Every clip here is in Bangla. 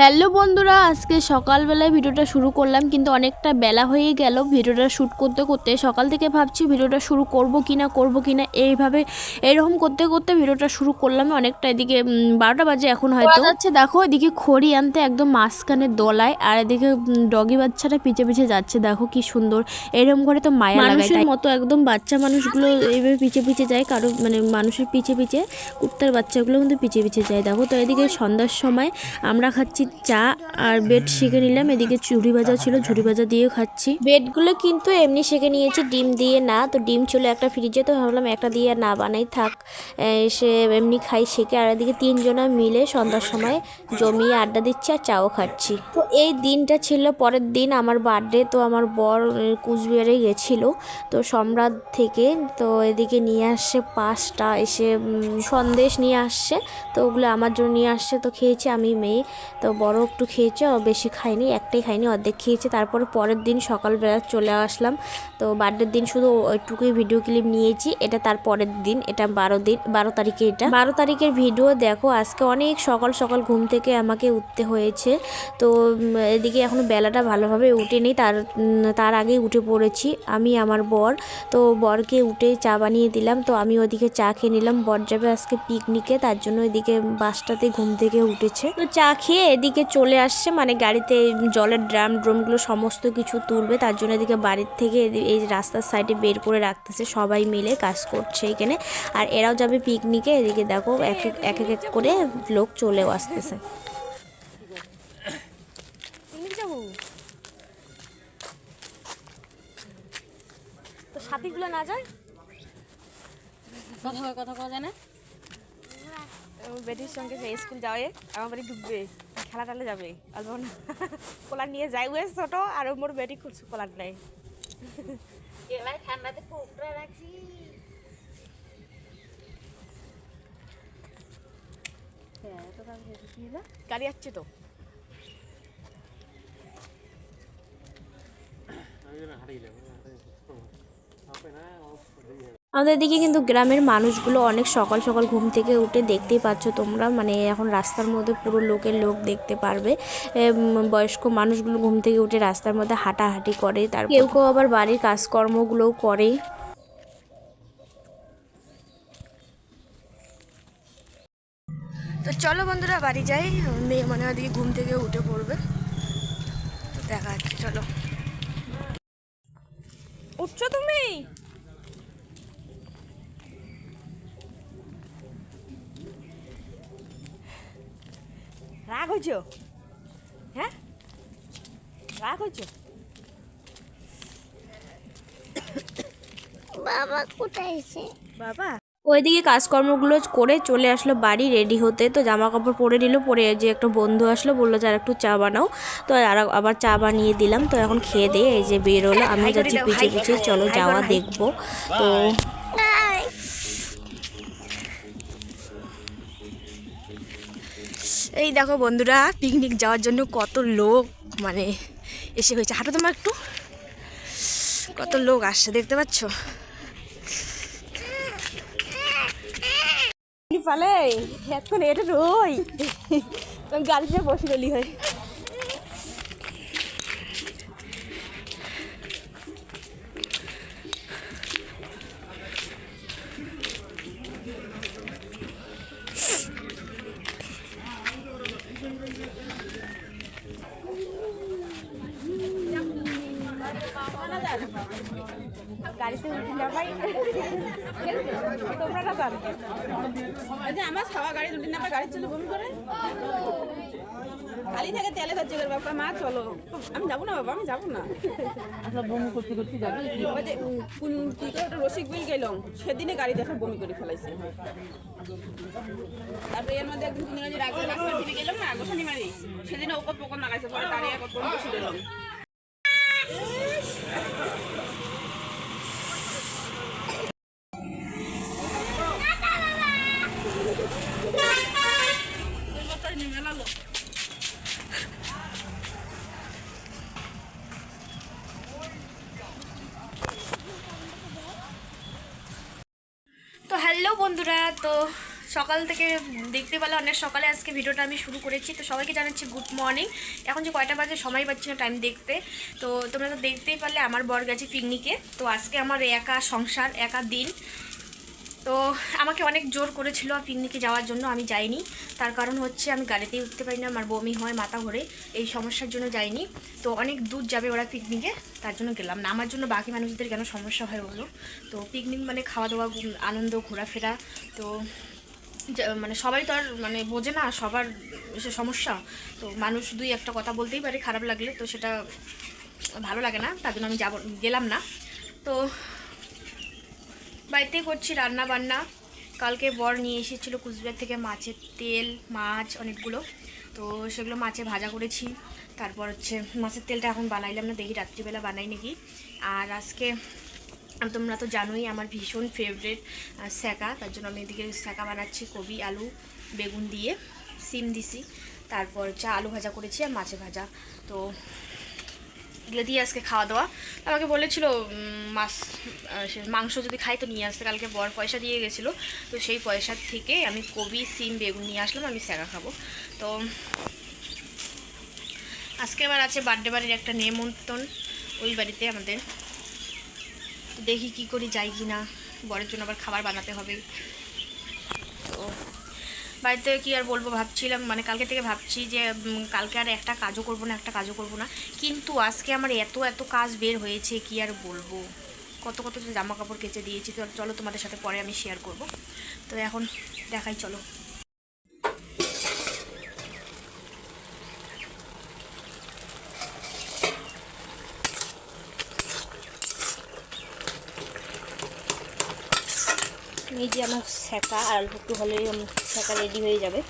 হ্যালো বন্ধুরা আজকে সকালবেলায় ভিডিওটা শুরু করলাম কিন্তু অনেকটা বেলা হয়ে গেল ভিডিওটা শ্যুট করতে করতে। সকাল থেকে ভাবছি ভিডিওটা শুরু করব কি না করব কি না এইভাবে এরকম করতে করতে ভিডিওটা শুরু করলাম। অনেকটা এদিকে বারোটা বাজে এখন হয়তো। যাচ্ছে দেখো এদিকে খড়ি আনতে একদম মাঝখানে দোলায় আর এদিকে ডগি বাচ্চাটা পিছে পিছে যাচ্ছে দেখো কি সুন্দর। এরকম করে তো মায়া মানুষের মতো একদম বাচ্চা মানুষগুলো এইভাবে পিছে পিছে যায় কারও মানে মানুষের পিছে পিছে কুত্তার বাচ্চাগুলো কিন্তু পিছে পিছে যায়। দেখো তো এদিকে সন্ধ্যার সময় আমরা খাচ্ছি চা আর বেড সেঁকে নিলাম। এদিকে ঝুড়ি ভাজা ছিল ঝুড়ি ভাজা দিয়েও খাচ্ছি। বেডগুলো কিন্তু এমনি সেঁকে নিয়েছি, ডিম দিয়ে না। তো ডিম ছিল একটা ফ্রিজে, তো ভাবলাম একটা দিয়ে না বানাই থাক। সে এমনি খাই সেঁকে, আর এদিকে তিনজনা মিলে সন্ধ্যার সময় জমিয়ে আড্ডা দিচ্ছি আর চাও খাচ্ছি। তো এই দিনটা ছিল, পরের দিন আমার বার্থডে, তো আমার বর কুচবিহারে গেছিল। তো সম্রাট থেকে, তো এদিকে নিয়ে আসছে পাঁচটা, এসে সন্দেশ নিয়ে আসছে তো ওগুলো আমার জন্য নিয়ে আসছে তো খেয়েছি আমি মেয়ে। তো বড় একটু খেয়েছে বেশি খাইনি একটাই খাইনি অর্ধেক খেয়েছে। তারপর পরের দিন সকালবেলা চলে আসলাম। তো বার্থডের দিন শুধু ওইটুকুই ভিডিও ক্লিপ নিয়েছি, এটা তার পরের দিন, এটা বারো দিন, বারো তারিখে এটা। বারো তারিখের ভিডিও দেখো, আজকে অনেক সকাল সকাল ঘুম থেকে আমাকে উঠতে হয়েছে। তো এদিকে এখনও বেলাটা ভালোভাবে উঠেনি তার তার আগেই উঠে পড়েছি আমি, আমার বর। তো বরকে উঠে চা বানিয়ে দিলাম, তো আমি ওদিকে চা খেয়ে নিলাম। বর যাবে আজকে পিকনিকে তার জন্য এদিকে বাসটাতে ঘুম থেকে উঠেছে। তো চা খেয়ে এদিকে চলে আসছে মানে গাড়িতে জলের ড্রাম ড্রমগুলো সমস্ত কিছু তুলবে তার জন্য এদিকে বাড়ির থেকে এই রাস্তার সাইডে বের করে রাখতেছে সবাই মিলে কাজ করছে এখানে। আর এরাও যাবে পিকনিকে এদিকে দেখো এক এক এক এক করে লোক চলেও আসতেছে। তো সাথীগুলো না যায়? কথা কয় কথা কয় জানে বেটির সঙ্গে যে স্কুল যাবে আমার বাড়ি ডুববে খেলা টালে যাবে। অল্প না কোলার নিয়ে যাই ওই ছোট আর মোর বেটি খুব কোলার নেয়। ঠান্ডাতে রাখছি গাড়ি আসছে তো। আমাদের দিকে কিন্তু গ্রামের মানুষগুলো অনেক সকাল সকাল ঘুম থেকে উঠে দেখতেই পাচ্ছ তোমরা। মানে এখন রাস্তার মধ্যে পুরো লোকের লোক দেখতে পারবে। বয়স্ক মানুষগুলো ঘুম থেকে উঠে রাস্তার মধ্যে হাঁটাহাঁটি করে। তার কেউ কেউ আবার বাড়ির কাজকর্মগুলোও করে। তো চলো বন্ধুরা বাড়ি যাই। মেয়ে মনে হয় ওদিকে ঘুম থেকে উঠে পড়বে। দেখা যাচ্ছে চলো। উঠছো তুমি? রাগ হয়েছ? হ্যাঁ? রাগ হয়েছ? বাবা কোথায় এসে বাবা? ওইদিকে কাজকর্মগুলো করে চলে আসলো বাড়ি রেডি হতে। তো জামা কাপড় পরে নিল পরে যে একটা বন্ধু আসলো বলল যে আর একটু চা বানাও। তো আর আবার চা বানিয়ে দিলাম। তো এখন খেয়ে দিয়ে এই যে বেরোলো আমি যাচ্ছি পিছিয়ে পিছিয়ে চলো যাওয়া দেখব। তো এই দেখো বন্ধুরা পিকনিক যাওয়ার জন্য কত লোক মানে এসে হয়েছে। হাঁটো তোমার একটু। কত লোক আসছে, দেখতে পাচ্ছ? পালে এখন এটা রই। গাড়িতে বসে গেলি হয়। গাড়িতে উঠি না ভাই তোমরা না যে আমার খাওয়া গাড়ি দুদিন না গাড়ি চলে বমি করে। খালি থেকে তেলে ধরছে এবার বাবা মা চলো। আমি যাব না বাবা আমি যাব না। ওই যে উম, কোন কি করে একটা রসিক বিল গেলাম সেদিনে গাড়ি দেখে বমি করে ফেলাইছে। তারপরে এর মধ্যে একদিন কোন যে রাগের মারি গেলাম না গোসানি মারি সেদিনে ওপর পকর লাগাইছে পরে দাঁড়িয়ে একবার বসে দিলাম। বন্ধুরা, তো সকাল থেকে দেখতে পেলে অনেক সকালে আজকে ভিডিওটা আমি শুরু করেছি। তো সবাইকে জানাচ্ছি গুড মর্নিং এখন যে কয়টা বাজে সময় পাচ্ছি না টাইম দেখতে। তো তোমরা তো দেখতেই পারলে আমার বর গেছে পিকনিকে তো আজকে আমার একা সংসার, একা দিন। তো আমাকে অনেক জোর করেছিল পিকনিকে যাওয়ার জন্য, আমি যাইনি। তার কারণ হচ্ছে আমি গাড়িতেই উঠতে পারি না, আমার বমি হয় মাথা ঘোরে, এই সমস্যার জন্য যাইনি। তো অনেক দূর যাবে ওরা পিকনিকে, তার জন্য গেলাম না। আমার জন্য বাকি মানুষদের কেন সমস্যা হয় বলো? তো পিকনিক মানে খাওয়া দাওয়া আনন্দ, ঘোরাফেরা, তো মানে সবাই তো আর মানে বোঝে না সবার সমস্যা। তো মানুষ দুই একটা কথা বলতেই পারে, খারাপ লাগলে তো সেটা ভালো লাগে না, তার জন্য আমি যাব, গেলাম না। তো বাড়িতেই করছি রান্না বান্না। কালকে বর নিয়ে এসেছিল কুচবিহার থেকে মাছের তেল, মাছ অনেকগুলো। তো সেগুলো মাছে ভাজা করেছি। তারপর হচ্ছে মাছের তেলটা এখন বানাইলাম না, দেখি রাত্রিবেলা বানাই নাকি। আর আজকে তোমরা তো জানোই আমার ভীষণ ফেভারেট স্যাকা তার জন্য আমি এদিকে স্যাকা বানাচ্ছি, কবি, আলু, বেগুন দিয়ে, সিম দিছি। তারপর হচ্ছে আলু ভাজা করেছি আর মাছে ভাজা। তো দিয়ে আজকে খাওয়া দাওয়া। আমাকে বলেছিল মাছ মাংস যদি খাই তো নিয়ে আসতে। কালকে বর পয়সা দিয়ে গেছিল। তো সেই পয়সার থেকে আমি কবি, সিম, বেগুন নিয়ে আসলাম, আমি স্যাকা খাব। তো আজকে আবার আছে বার্থডে বাড়ির একটা নেমন্তন্ন ওই বাড়িতে আমাদের। দেখি কি করি, যাই কি না বরের জন্য আবার খাবার বানাতে হবে। বাড়িতে কি আর বলব, ভাবছিলাম মানে কালকে থেকে ভাবছি যে কালকে আর একটা কাজও করব না, একটা কাজও করব না। কিন্তু আজকে আমার এত এত কাজ বের হয়েছে, কি আর বলব? কত কত জামা কাপড় কেচে দিয়েছি। তো চলো তোমাদের সাথে পরে আমি শেয়ার করব। তো এখন দেখাই, চলো। এই যে আমার সেকা আর অল্প একটু হলেই সেকা রেডি হয়ে যাবে।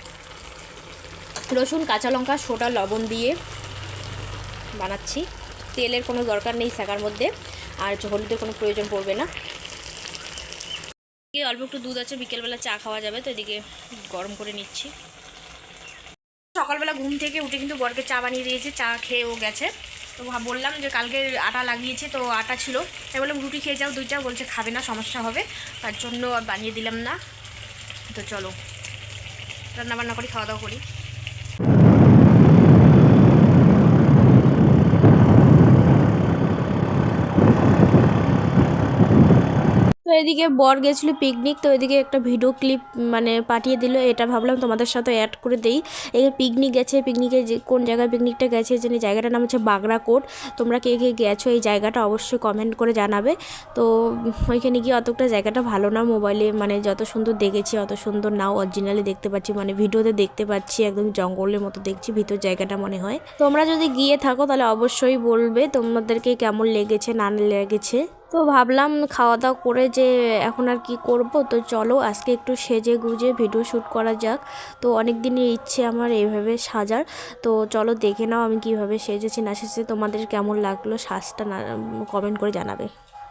রসুন, কাঁচা লঙ্কা, সোডা, লবণ দিয়ে বানাচ্ছি। তেলের কোনো দরকার নেই সেকার মধ্যে, আর হলুদের কোনো প্রয়োজন পড়বে না। অল্প একটু দুধ আছে, বিকেলবেলা চা খাওয়া যাবে, তো এদিকে গরম করে নিচ্ছি। সকালবেলা ঘুম থেকে উঠে কিন্তু বরকে চা বানিয়ে দিয়েছি, চা খেয়ে ও গেছে। তো বললাম যে কালকে আটা লাগিয়েছে, তো আটা ছিল। তাই বললাম, রুটি খেয়ে যাও দুইটা। বলছে, খাবে না, সমস্যা হবে। তার জন্য আর বানিয়ে দিলাম না। তো চলো, রান্নাবান্না করি, খাওয়া দাওয়া করি। এদিকে বর গেছিল পিকনিক তো এদিকে একটা ভিডিও ক্লিপ মানে পাঠিয়ে দিল। এটা ভাবলাম তোমাদের সাথে অ্যাড করে দেই। এই পিকনিক গেছে পিকনিকে যে কোন জায়গায় পিকনিকটা গেছে জানি, জায়গাটার নাম হচ্ছে বাগড়াকোট তোমরা কে কে গেছো এই জায়গাটা অবশ্যই কমেন্ট করে জানাবে। তো ওইখানে গিয়ে অতটা জায়গাটা ভালো না মোবাইলে মানে যত সুন্দর দেখেছি, অত সুন্দর নাও অরিজিনালি দেখতে পাচ্ছি মানে ভিডিওতে দেখতে পাচ্ছি, একদম জঙ্গলের মতো দেখছি, ভিতর জায়গাটা মনে হয়। তোমরা যদি গিয়ে থাকো তাহলে অবশ্যই বলবে তোমাদেরকে কেমন লেগেছে, না লেগেছে। তো ভাবলাম খাওয়া দাওয়া করে যে এখন আর কি করব। তো চলো আজকে একটু সেজে গুজে ভিডিও শ্যুট করা যাক। তো অনেক দিনের ইচ্ছে আমার এইভাবে সাজার। তো চলো দেখে নাও আমি কীভাবে সেজেছি না সেজেছি, তোমাদের কেমন লাগল, সাজটা না কমেন্ট করে জানাবে।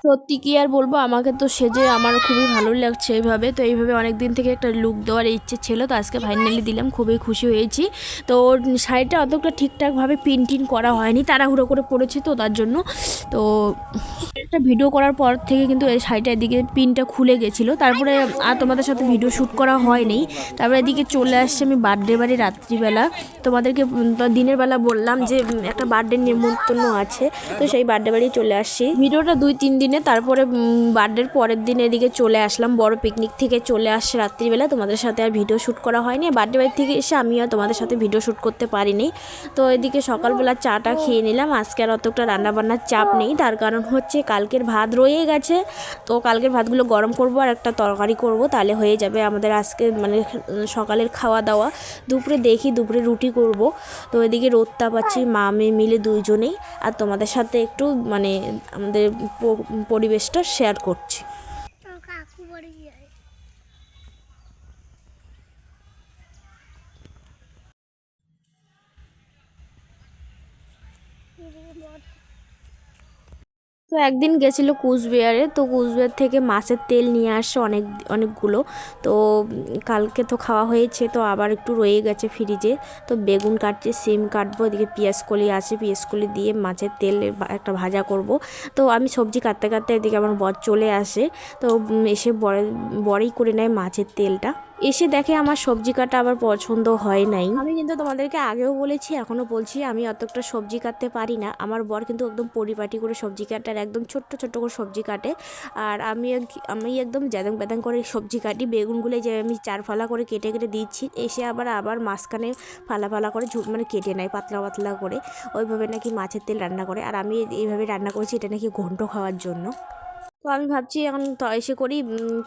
সত্যি কি আর বলব? আমাকে তো সেজে আমার খুবই ভালো লাগছে এইভাবে। তো এইভাবে অনেক দিন থেকে একটা লুক দেওয়ার ইচ্ছে ছিল, তো আজকে ফাইনালি দিলাম, খুবই খুশি হয়েছি। তো ওর শাড়িটা অতটা ঠিকঠাকভাবে পিন টিন করা হয়নি, তাড়াহুড়ো করে পড়েছি তো তার জন্য। তো একটা ভিডিও করার পর থেকে কিন্তু এই শাড়িটা এদিকে পিনটা খুলে গেছিল। তারপরে আর তোমাদের সাথে ভিডিও শ্যুট করা হয়নি। তারপরে এদিকে চলে আসছে আমি বার্থডে বাড়ি রাত্রিবেলা। তোমাদেরকে দিনের বেলা বললাম যে একটা বার্থডে নিমন্ত্রণ আছে। তো সেই বার্থডে বাড়ি চলে আসছি। ভিডিওটা দুই, তিন দিনে তারপরে বার্থডের পরের দিন এদিকে চলে আসলাম, বড় পিকনিক থেকে চলে আসছে রাত্রিবেলা। তোমাদের সাথে আর ভিডিও শ্যুট করা হয়নি। বার্থডে বাড়ি থেকে এসে আমি আর তোমাদের সাথে ভিডিও শ্যুট করতে পারিনি। তো এদিকে সকালবেলা চাটা খেয়ে নিলাম। আজকে আর অতটা রান্নাবান্নার চাপ নেই। তার কারণ হচ্ছে কালকের ভাত রয়ে গেছে। তো কালকের ভাতগুলো গরম করব আর একটা তরকারি করব। তাহলে হয়ে যাবে আমাদের আজকে মানে সকালের খাওয়া দাওয়া। দুপুরে দেখি, দুপুরে রুটি করব। তো এদিকে রোদটা পাচ্ছি মা, মেয়ে মিলে দুইজনেই। আর তোমাদের সাথে একটু মানে আমাদের পরিবেশটা শেয়ার করছি কাকু বাড়ি যায় তো একদিন গেছিল কুচবিহারে, তো কুচবিহার থেকে মাছের তেল নিয়ে আসে অনেক, অনেকগুলো। তো কালকে তো খাওয়া হয়েছে, তো আবার একটু রয়ে গেছে ফ্রিজে তো বেগুন কাটছে, সিম কাটবো, এদিকে কলি আছে কলি দিয়ে মাছের তেল একটা ভাজা করব। তো আমি সবজি কাটতে কাটতে এদিকে আমার বর চলে আসে। তো এসে বরে, বরেই করে নেয় মাছের তেলটা। এসে দেখে আমার সবজি কাটা আবার পছন্দ হয় নাই। আমি কিন্তু তোমাদেরকে আগেও বলেছি, এখনও বলছি, আমি অতটা সবজি কাটতে পারি না। আমার বর কিন্তু একদম পরিপাটি করে সবজি কাটে আর একদম ছোট্ট ছোট্ট করে সবজি কাটে। আর আমি আমি একদম জ্যাদং ব্যাদাং করে সবজি কাটি, বেগুনগুলো যে আমি চার ফালা করে কেটে কেটে দিচ্ছি, এসে আবার আবার মাঝখানে ফালা ফালা করে ঝু- মানে কেটে নেয় পাতলা পাতলা করে। ওইভাবে নাকি মাছের তেল রান্না করে। আর আমি এইভাবে রান্না করেছি, এটা নাকি ঘন্ট খাওয়ার জন্য। তো আমি ভাবছি এখন এসে করি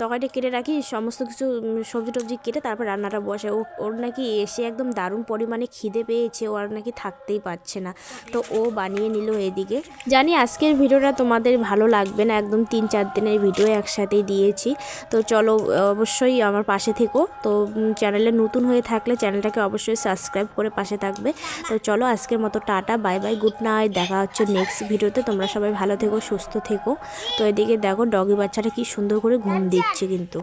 তরকারিটা কেটে রাখি, সমস্ত কিছু সবজি টবজি কেটে তারপর রান্নাটা বসে ও, ওর নাকি এসে একদম দারুণ পরিমাণে খিদে পেয়েছে ও আর নাকি থাকতেই পারছে না। তো ও বানিয়ে নিল এদিকে। জানি আজকের ভিডিওটা তোমাদের ভালো লাগবে না, একদম তিন চার দিনের ভিডিও একসাথেই দিয়েছি। তো চলো, অবশ্যই আমার পাশে থেকো। তো চ্যানেলে নতুন হয়ে থাকলে চ্যানেলটাকে অবশ্যই সাবস্ক্রাইব করে পাশে থাকবে। তো চলো, আজকের মতো tata, bye bye, good night, দেখা হচ্ছে নেক্সট ভিডিওতে। তোমরা সবাই ভালো থেকো, সুস্থ থেকো। তো এদিকে দেখো ডগি বাচ্চাটা কি সুন্দর করে ঘুম দিচ্ছে কিন্তু।